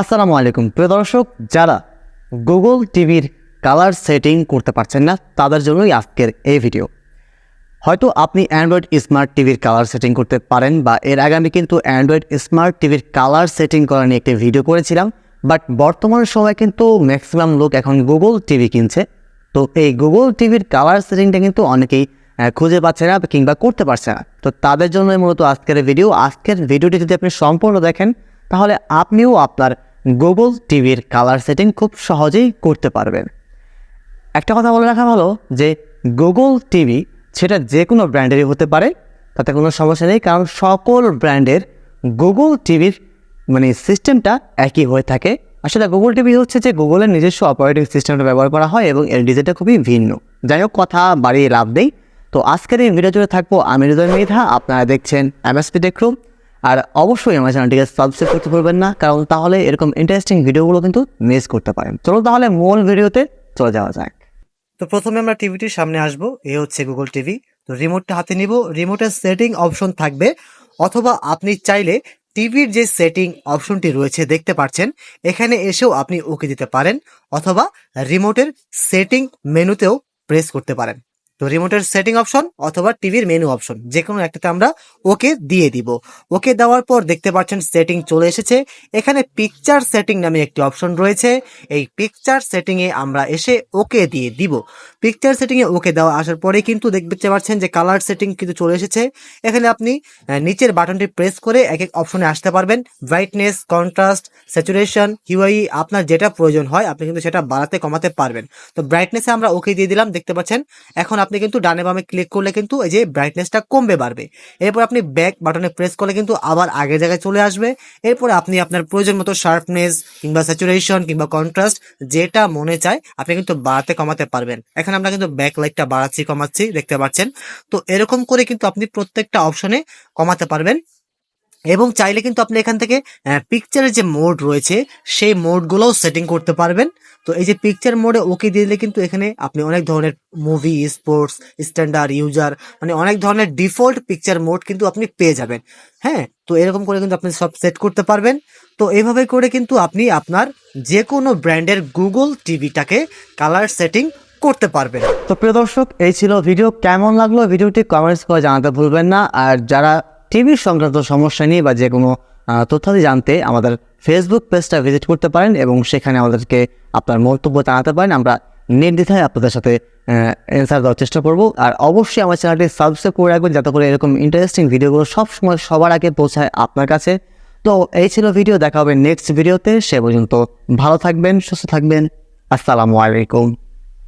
আসসালামু আলাইকুম। প্রিয় দর্শক, যারা গুগল টিভির কালার সেটিং করতে পারছেন না, তাদের জন্যই আজকের এই ভিডিও হয়তো আপনি অ্যান্ড্রয়েড স্মার্ট টিভির কালার সেটিং করতে পারেন বা এর আগে আমি কিন্তু অ্যান্ড্রয়েড স্মার্ট টিভির কালার সেটিং করা নিয়ে একটি ভিডিও করেছিলাম বাট বর্তমান সময় কিন্তু ম্যাক্সিমাম লোক এখন গুগল টিভি কিনছে। তো এই গুগল টিভির কালার সেটিংটা কিন্তু অনেকেই খুঁজে পাচ্ছে না কিংবা করতে পারছে না। তো তাদের জন্যই মূলত আজকের ভিডিও আজকের ভিডিওটি যদি আপনি সম্পূর্ণ দেখেন তাহলে আপনিও আপনার গুগল টিভির কালার সেটিং খুব সহজেই করতে পারবেন। একটা কথা বলে রাখা ভালো যে গুগল টিভি সেটা যে কোনো ব্র্যান্ডেরই হতে পারে, তাতে কোনো সমস্যা নেই, কারণ সকল ব্র্যান্ডের গুগল টিভির মানে সিস্টেমটা একই হয়ে থাকে। আসলে গুগল টিভি হচ্ছে যে গুগলের নিজস্ব অপারেটিং সিস্টেমটা ব্যবহার করা হয় এবং এর ডিজাইনটা খুবই ভিন্ন। যাই হোক, কথা বাড়িয়ে লাভ নেই। তো আজকের এই ভিডিও জুড়ে থাকব আমি হৃদয় মেধা, আপনারা দেখছেন এমএসপি টেকরুম আর অবশ্যই আমার চ্যানেলটিকে সাবস্ক্রাইব করতে ভুলবেন না, কারণ তাহলে এরকম ইন্টারেস্টিং ভিডিওগুলো কিন্তু মিস করতে পারেন। চলো তাহলে মূল ভিডিওতে চলে যাওয়া যাক। তো প্রথমে আমরা টিভিটির সামনে আসব, এ হচ্ছে গুগল টিভি তো রিমোটটা হাতে নিব রিমোটের সেটিং অপশন থাকবে, অথবা আপনি চাইলে টিভির যে সেটিং অপশনটি রয়েছে দেখতে পাচ্ছেন, এখানে এসেও আপনি ওকে দিতে পারেন, অথবা রিমোটের সেটিং মেনুতেও প্রেস করতে পারেন। তো রিমোটের সেটিং অপশন অথবা টিভির মেনু অপশন যে কোনো একটাতে আমরা ওকে দিয়ে দিব। ওকে দেওয়ার পর দেখতে পাচ্ছেন সেটিং চলে এসেছে। এখানে পিকচার সেটিং নামে একটি অপশন রয়েছে। এই পিকচার সেটিং এ আমরা এসে ওকে দিয়ে দিব। পিকচার সেটিং এ ওকে দেওয়া আসার পরে কিন্তু দেখতে পাচ্ছেন যে কালার সেটিং কিন্তু চলে এসেছে। এখানে আপনি নিচের বাটনটি প্রেস করে এক এক অপশনে আসতে পারবেন। ব্রাইটনেস কন্ট্রাস্ট স্যাচুরেশন হিউআই আপনার যেটা প্রয়োজন হয়, আপনি কিন্তু সেটা বাড়াতে কমাতে পারবেন। তো ব্রাইটনেসে আমরা ওকে দিয়ে দিলাম। দেখতে পাচ্ছেন, এখন আপনি কিন্তু ডানে বামে ক্লিক করলে কিন্তু এই যে ব্রাইটনেসটা কমবে, বাড়বে। এরপর আপনি ব্যাক বাটনে প্রেস করলে কিন্তু আবার আগের জায়গায় চলে আসবে। এরপর আপনি আপনার প্রয়োজন মতো শার্পনেস কিংবা স্যাচুরেশন কিংবা কন্ট্রাস্ট যেটা মনে চায় আপনি কিন্তু বাড়াতে কমাতে পারবেন। এখানে আমরা কিন্তু ব্যাক লাইটটা বাড়াচ্ছি, কমাচ্ছি, দেখতে পাচ্ছেন? তো এরকম করে কিন্তু আপনি প্রত্যেকটা অপশনে কমাতে পারবেন। এবং চাইলে কিন্তু আপনি এখান থেকে পিকচারের যে মোড রয়েছে, সেই মোডগুলোও সেটিং করতে পারবেন। তো এই যে পিকচার মোডে ওকে দিলে কিন্তু এখানে আপনি অনেক ধরনের মুভি স্পোর্টস স্ট্যান্ডার্ড ইউজার মানে অনেক ধরনের ডিফল্ট পিকচার মোড কিন্তু আপনি পেয়ে যাবেন। হ্যাঁ? তো এরকম করে কিন্তু আপনি সব সেট করতে পারবেন। তো এইভাবে করে কিন্তু আপনি আপনার যে কোনো ব্র্যান্ডের গুগল টিভিটাকে কালার সেটিং করতে পারবেন। তো প্রিয় দর্শক, এই ছিল ভিডিও। কেমন লাগল? ভিডিওটি কমেন্টস করে জানাতে ভুলবেন না। আর যারা টিভির সংক্রান্ত সমস্যা নিয়ে বা যে কোনো তথ্যাদি জানতে আমাদের ফেসবুক পেজটা ভিজিট করতে পারেন এবং সেখানে আমাদেরকে আপনার মন্তব্য জানাতে পারেন। আমরা নির্দ্বিধায় আপনাদের সাথে অ্যান্সার দেওয়ার চেষ্টা করব। আর অবশ্যই আমার চ্যানেলটি সাবস্ক্রাইব করে রাখবেন যাতে করে এরকম ইন্টারেস্টিং ভিডিওগুলো সবসময় সবার আগে পৌঁছায় আপনার কাছে। তো এই ছিল ভিডিও দেখা হবে নেক্সট ভিডিওতে সে পর্যন্ত ভালো থাকবেন, সুস্থ থাকবেন। আসসালামু আলাইকুম।